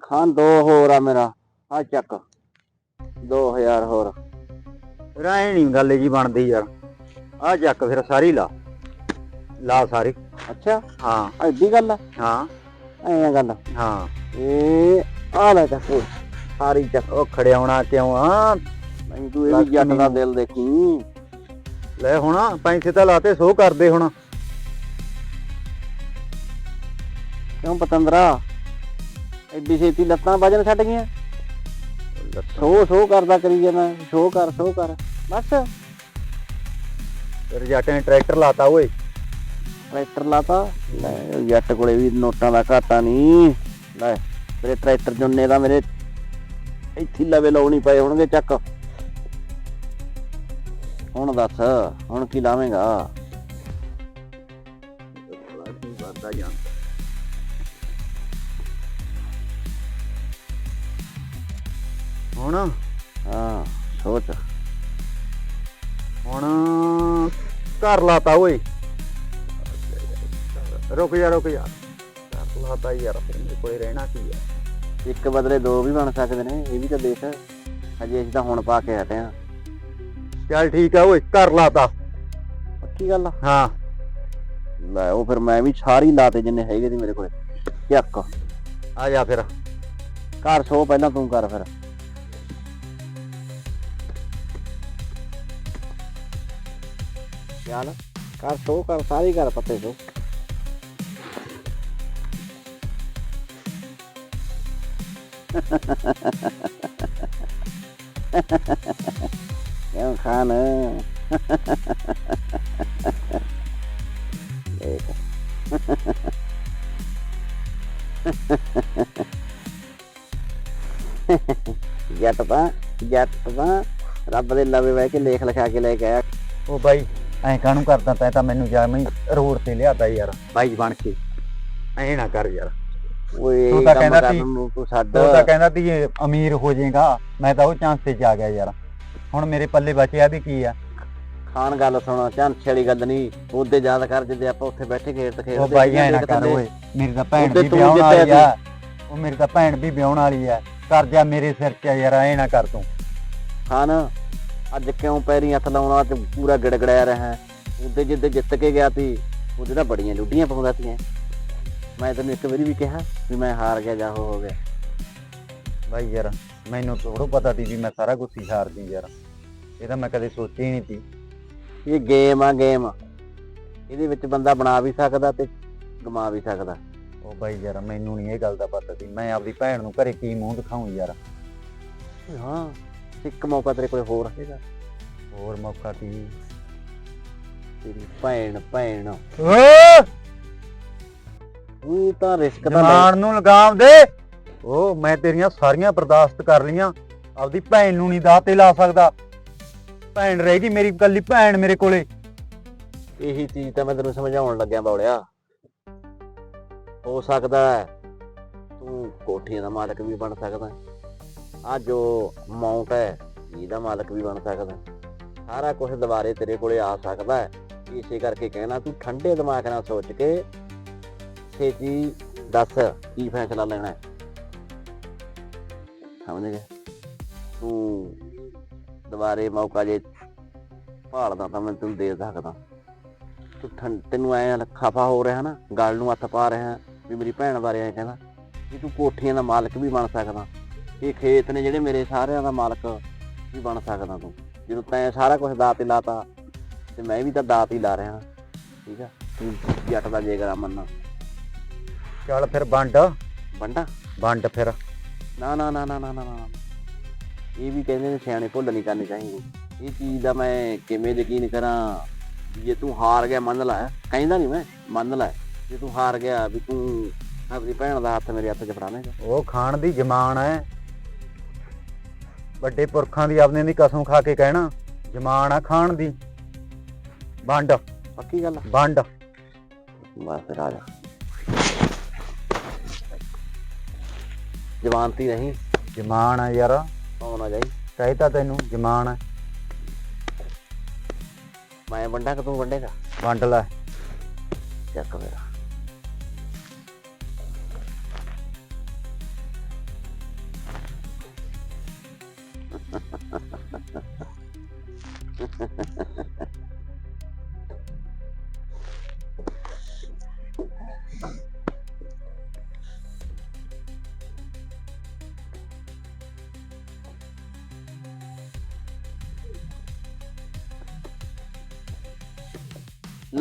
ਖਾਨ ਦੋ ਹੋਰ ਆ ਮੇਰਾ ਆ ਚੱਕ। 2000 ਹੋਰ। ਰਾਏ ਨਹੀਂ ਗੱਲ ਜੀ ਬਣਦੀ ਯਾਰ। ਆ ਚੱਕ ਫਿਰ ਸਾਰੀ ਲਾ। ਲਾ ਸਾਰੀ। ਅੱਛਾ? ਹਾਂ। ਐਡੀ ਗੱਲ ਆ? ਹਾਂ। ਐਂ ਗੱਲ। ਹਾਂ। ਇਹ ਆ ਲੈ ਚੱਕ। ਸਾਰੀ ਚੱਕ। ਉਹ ਖੜਿਆਉਣਾ ਕਿਉਂ ਆ? ਨਹੀਂ ਤੂੰ ਇਹ ਵੀ ਜੱਟ ਦਾ ਦਿਲ ਦੇਖੀ। ਲੈ ਹੁਣ ਪੈਸੇ ਤਾਂ ਲਾਤੇ ਸੋ ਕਰਦੇ ਹੁਣ। ਕਿਉਂ ਪਤੰਦਰਾ? ਐਡੀ ਛੇਤੀ ਲੱਤਾਂ ਵਜਨ ਛੱਡ ਗਈਆਂ। ਸੋ ਸੋ ਕਰਦਾ ਕਰੀ ਜਾਣਾ ਸੋ ਕਰ ਸੋ ਕਰ। ਬਸ। ਫਿਰ ਜੱਟ ਨੇ ਟਰੈਕਟਰ ਲਾਤਾ ਓਏ। ਟਰੈਕਟਰ ਲਾਤਾ? ਲੈ ਜੱਟ ਕੋਲੇ ਵੀ ਨੋਟਾਂ ਦਾ ਘਾਟਾ ਨਹੀਂ। ਲੈ ਮੇਰੇ ਟਰੈਕਟਰ ਜੁੰਨੇ ਦਾ ਮੇਰੇ ਇੱਥੇ ਲਵੇ ਲਾਉਣੀ ਪਏ ਹੋਣਗੇ ਚੱਕ। ਹੁਣ ਦੱਸ ਹੁਣ ਕੀ ਲਾਵੇਂਗਾ? ਵੱਧਦਾ ਜਾਂਦਾ ਹੁਣ? ਹਾਂ ਸੋਚ। ਹੁਣ ਘਰ ਲਾਤਾ ਓਏ। ਰੁਕ ਜਾ ਰੁਕ ਜਾ। ਘਰ ਲਾਤਾ ਯਾਰ ਫਿਰ ਮੇਰੇ ਕੋਲੇ ਰਹਿਣਾ ਕੀ ਆ? ਇੱਕ ਬਦਲੇ ਦੋ ਵੀ ਬਣ ਸਕਦੇ ਨੇ ਇਹ ਵੀ ਤਾਂ ਦੇਖ। ਹਜੇ ਅਸੀਂ ਤਾਂ ਹੁਣ ਪਾ ਕੇ ਹਟੇ ਆ ਚੱਲ ਠੀਕ ਆ ਓਏ ਘਰ ਲਾਤਾ। ਪੱਕੀ ਗੱਲ ਆ? ਹਾਂ। ਲੈ ਉਹ ਫਿਰ ਮੈਂ ਵੀ ਸਾਰੀ ਲਾਤੇ ਜਿੰਨੇ ਹੈਗੇ ਸੀ ਮੇਰੇ ਕੋਲੇ। ਚੱਕ। ਆ ਜਾ ਫਿਰ। ਘਰ ਸੋ ਪਹਿਲਾਂ ਤੂੰ ਕਰ ਫਿਰ। ਚੱਲ ਕਰ ਸ਼ੋ ਕਰ ਸਾਰੀ ਘਰ ਪੱਤੇ ਸ਼ੋ ਕਿਉਂ ਖਾਨ? ਦੇਖ। ਜੱਟ ਤਾਂ ਜੱਟ ਤਾਂ ਰੱਬ ਦੇ ਲਵੇ ਬਹਿ ਕੇ ਲੇਖ ਲਿਖਾ ਕੇ ਲੈ ਕੇ ਆਇਆ। ਉਹ ਬਾਈ ਐਂ ਕਾਹਨੂੰ ਕਰਦਾ ਤੈਂ ਤਾਂ ਮੈਨੂੰ ਜਾ ਮੈਂ ਰੋਡ ਤੇ ਲਿਆਤਾ ਯਾਰ ਬਾਈ ਬਣ ਕੇ। ਐਂ ਨਾ ਕਰ ਯਾਰ। ਓਏ ਤੂੰ ਤਾਂ ਕਹਿੰਦਾ ਸੀ- ਤੂੰ ਛੱਡ। ਉਹ ਤਾਂ ਕਹਿੰਦਾ ਤੀ ਇਹ ਅਮੀਰ ਹੋ ਜਾਏਗਾ ਮੈਂ ਤਾਂ ਉਹ ਚਾਂਸ ਤੇ ਜਾ ਗਿਆ ਯਾਰ। ਹੁਣ ਮੇਰੇ ਪੱਲੇ ਬਚਿਆ ਵੀ ਕੀ ਆ। ਖਾਨ ਗੱਲ ਸੁਣ ਝਾਂਸੇ ਵਾਲੀ ਗੱਲ ਨਹੀਂ। ਉਹਦੇ ਯਾਦ ਕਰ ਜਿੱਦੇ ਆਪਾਂ ਉੱਥੇ ਬੈਠੇ ਖੇਡ ਤੇ ਖੇਡਦੇ ਉਹ ਬਾਈ ਐ ਨਾ ਕਰ। ਓਏ ਮੇਰੀ ਤਾਂ ਭੈਣ ਵੀ ਤੂੰ ਵਿਆਹਣ ਵਾਲੀ ਆ। ਉਹ ਮੇਰੀ ਤਾਂ ਭੈਣ ਵੀ ਵਿਆਹਣ ਵਾਲੀ ਆ। ਕਰ ਜਾ ਮੇਰੇ ਸਿਰ 'ਚ ਯਾਰ ਐ ਨਾ ਕਰ ਤੂੰ। ਖਾਨ ਅੱਜ ਕਿਉਂ ਪੈਰੀ ਹੱਥ ਲਾਉਣਾ ਤੇ ਪੂਰਾ ਗੜਗੜਾਇਆ ਰਿਹਾ? ਉਹਦੇ ਜਿੱਦੇ ਜਿੱਤ ਕੇ ਗਿਆ ਸੀ ਉਹਦੇ ਤਾਂ ਬੜੀਆਂ ਲੁੱਡੀਆਂ ਪਾਉਂਦਾ ਸੀ ਮੈਂ ਤੈਨੂੰ ਇੱਕ ਵਾਰੀ ਵੀ ਕਿਹਾ ਵੀ ਮੈਂ ਹਾਰ ਗਿਆ ਜਾਂ ਹੋ ਗਿਆ। ਬਾਈ ਯਾਰ ਮੈਨੂੰ ਥੋੜਾ ਪਤਾ ਸੀ ਵੀ ਮੈਂ ਸਾਰਾ ਕੁਝ ਹੀ ਹਾਰ ਜੀ ਯਾਰ। ਇਹ ਤਾਂ ਮੈਂ ਕਦੇ ਸੋਚਿਆ ਹੀ ਨਹੀਂ ਸੀ। ਇਹ ਗੇਮ ਆ ਗੇਮ। ਇਹਦੇ ਵਿੱਚ ਬੰਦਾ ਬਣਾ ਵੀ ਸਕਦਾ ਤੇ ਗਮਾ ਵੀ ਸਕਦਾ। ਉਹ ਬਾਈ ਯਾਰ ਮੈਨੂੰ ਨਹੀਂ ਇਹ ਗੱਲ ਦਾ ਪਤਾ ਸੀ। ਮੈਂ ਆਪਦੀ ਭੈਣ ਨੂੰ ਘਰੇ ਕੀ ਮੂੰਹ ਦਿਖਾਉਂ ਯਾਰ। ਹਾਂ। ਇੱਕ ਮੌਕਾ ਤੇਰੇ ਕੋਲ ਹੋਰ ਹੈਗਾ। ਹੋਰ ਮੌਕਾ ਕੀ? ਤੇਰੀ ਭੈਣ ਭੈਣ। ਓਏ ਤੂੰ ਤਾਂ ਰਿਸਕ ਤਾਂ ਲੈ। ਜਮਾਨ ਨੂੰ ਲਗਾਮ ਦੇ। ਉਹ ਮੈਂ ਤੇਰੀਆਂ ਸਾਰੀਆਂ ਬਰਦਾਸ਼ਤ ਕਰ ਲੀਆਂ ਆਪਦੀ ਭੈਣ ਨੂੰ ਨਹੀਂ ਦਾਅ ਤੇ ਲਾ ਸਕਦਾ। ਭੈਣ ਰਹੇਗੀ ਮੇਰੀ ਇਕੱਲੀ ਭੈਣ ਮੇਰੇ ਕੋਲੇ। ਇਹੀ ਚੀਜ਼ ਤਾਂ ਮੈਂ ਤੈਨੂੰ ਸਮਝਾਉਣ ਲੱਗਿਆ ਬੌੜਿਆ। ਹੋ ਸਕਦਾ ਹੈ ਤੂੰ ਕੋਠੀਆਂ ਦਾ ਮਾਲਕ ਵੀ ਬਣ ਸਕਦਾ ਆ ਜੋ ਅਮਾਉਂਟ ਹੈ ਇਹਦਾ ਮਾਲਕ ਵੀ ਬਣ ਸਕਦਾ ਸਾਰਾ ਕੁਝ ਦੁਬਾਰੇ ਤੇਰੇ ਕੋਲੇ ਆ ਸਕਦਾ ਹੈ। ਇਸੇ ਕਰਕੇ ਕਹਿਣਾ, ਤੂੰ ਠੰਡੇ ਦਿਮਾਗ ਨਾਲ ਸੋਚ ਕੇ ਛੇਤੀ ਦੱਸ ਕੀ ਫੈਸਲਾ ਲੈਣਾ ਹੈ। ਸਮਝ ਗਏ? ਤੂੰ ਦੁਬਾਰੇ ਮੌਕਾ ਜੇ ਭਾਲਦਾ ਤਾਂ ਮੈਂ ਤੈਨੂੰ ਦੇ ਸਕਦਾ। ਤੂੰ ਠੰ- ਤੈਨੂੰ ਐ ਖਫਾ ਹੋ ਰਿਹਾ ਨਾ, ਗੱਲ ਨੂੰ ਹੱਥ ਪਾ ਰਿਹਾ, ਵੀ ਮੇਰੀ ਭੈਣ ਬਾਰੇ ਐ ਕਹਿੰਦਾ ਵੀ ਤੂੰ ਕੋਠੀਆਂ ਦਾ ਮਾਲਕ ਵੀ ਬਣ ਸਕਦਾ। ਇਹ ਖੇਤ ਨੇ ਜਿਹੜੇ ਮੇਰੇ ਸਾਰਿਆਂ ਦਾ ਮਾਲਕ ਵੀ ਬਣ ਸਕਦਾ ਤੂੰ। ਜਦੋਂ ਤੈਂ ਸਾਰਾ ਕੁਝ ਦਾਤ ਤੇ ਲਾਤਾ ਤੇ ਮੈਂ ਵੀ ਤਾਂ ਦਾਤ ਹੀ ਲਾ ਰਿਹਾ। ਠੀਕ ਆ? ਤੂੰ ਜੱਟ ਦਾ ਜੇਗਰਾ ਮੰਨਣਾ। ਚੱਲ ਫਿਰ ਵੰਡ। ਬੰਡਾ ਵੰਡ ਫਿਰ। ਨਾ ਨਾ ਨਾ ਨਾ ਨਾ ਨਾ ਨਾ। ਇਹ ਵੀ ਕਹਿੰਦੇ ਨੇ ਸਿਆਣੇ ਭੁੱਲ ਨਹੀਂ ਕਰਨੀ ਚਾਹੀਦੀ। ਇਹ ਚੀਜ਼ ਦਾ ਮੈਂ ਕਿਵੇਂ ਯਕੀਨ ਕਰਾਂ ਵੀ ਜੇ ਤੂੰ ਹਾਰ ਗਿਆ ਮੰਨ ਲੈ। ਕਹਿੰਦਾ ਨਹੀਂ ਮੈਂ ਮੰਨ ਲੈ। ਜੇ ਤੂੰ ਹਾਰ ਗਿਆ ਵੀ ਤੂੰ ਆਪਣੀ ਭੈਣ ਦਾ ਹੱਥ ਮੇਰੇ ਹੱਥ 'ਚ ਫੜਾਵੇਂਗਾ। ਉਹ ਖਾਣ ਦੀ ਜਮਾਨ ਹੈ। ਵੱਡੇ ਪੁਰਖਾਂ ਦੀ ਆਪਨੇ ਦੀ ਕਸਮ ਖਾ ਕੇ ਕਹਿਣਾ ਜਮਾਨ ਆ ਖਾਣ ਦੀ। ਵੰਡ। ਪੱਕੀ ਗੱਲ ਆ? ਵੰਡ। ਬਸ ਫਿਰ ਆ ਜਾ। ਜਵਾਨਤੀ ਨਹੀਂ। ਜਮਾਨ ਆ ਯਾਰ। ਆਉਣਾ ਜਾਈ। ਕਹਿਤਾ ਤੈਨੂੰ ਜਮਾਨ ਹੈ ਮੈਂ ਵੰਡਾ ਕਿ ਤੂੰ ਵੰਡੇਗਾ? ਵੰਡ ਲੈ। ਚੱਕ ਮੇਰਾ।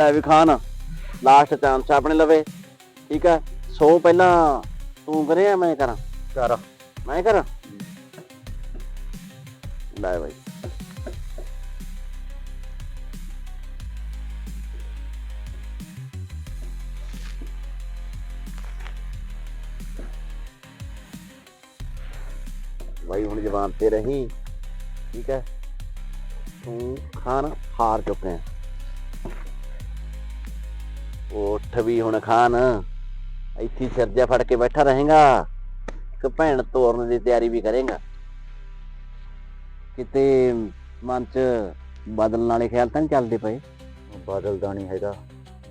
ਲੈ ਵੀ ਖਾਨ ਲਾਸਟ ਚਾਂਸ ਆਪਣੇ ਲਵੇ। ਠੀਕ ਹੈ? ਸੋ ਪਹਿਲਾਂ ਤੂੰ ਕਰੇ ਆ ਮੈਂ ਕਰਾਂ। ਕਰ। ਮੈਂ ਕਰਾਂ? ਲੈ ਬਾਈ। ਬਾਈ ਹੁਣ ਜਵਾਨ ਤੇ ਰਹੀ। ਠੀਕ ਹੈ? ਤੂੰ ਖਾਨ ਹਾਰ ਚੁੱਕੇ ਹੈ ਉੱਠ ਵੀ ਹੁਣ ਖਾਨ। ਇੱਥੇ ਸਰਜਾ ਫੜ ਕੇ ਬੈਠਾ ਰਹੇਗਾ। ਕਿ ਭੈਣ ਤੋਰਨ ਦੀ ਤਿਆਰੀ ਵੀ ਕਰੇਗਾ। ਕਿਤੇ ਮਨ 'ਚ ਬਦਲਣ ਵਾਲੇ ਖਿਆਲ ਤਾਂ ਚੱਲਦੇ ਪਏ? ਬਦਲਦਾ ਨਹੀਂ ਹੈਗਾ।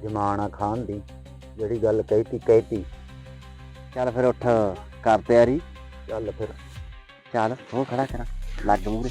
ਜਮਾਨਾ ਖਾਨ ਦੀ। ਜਿਹੜੀ ਗੱਲ ਕਹੀਤੀ ਕਹੀਤੀ। ਚੱਲ ਫਿਰ ਉੱਠ ਕਰ ਤਿਆਰੀ। ਚੱਲ ਫਿਰ। ਚੱਲ ਹੋ ਖੜਾ ਕਰਾਂ। ਲੱਗ ਮੂਰੇ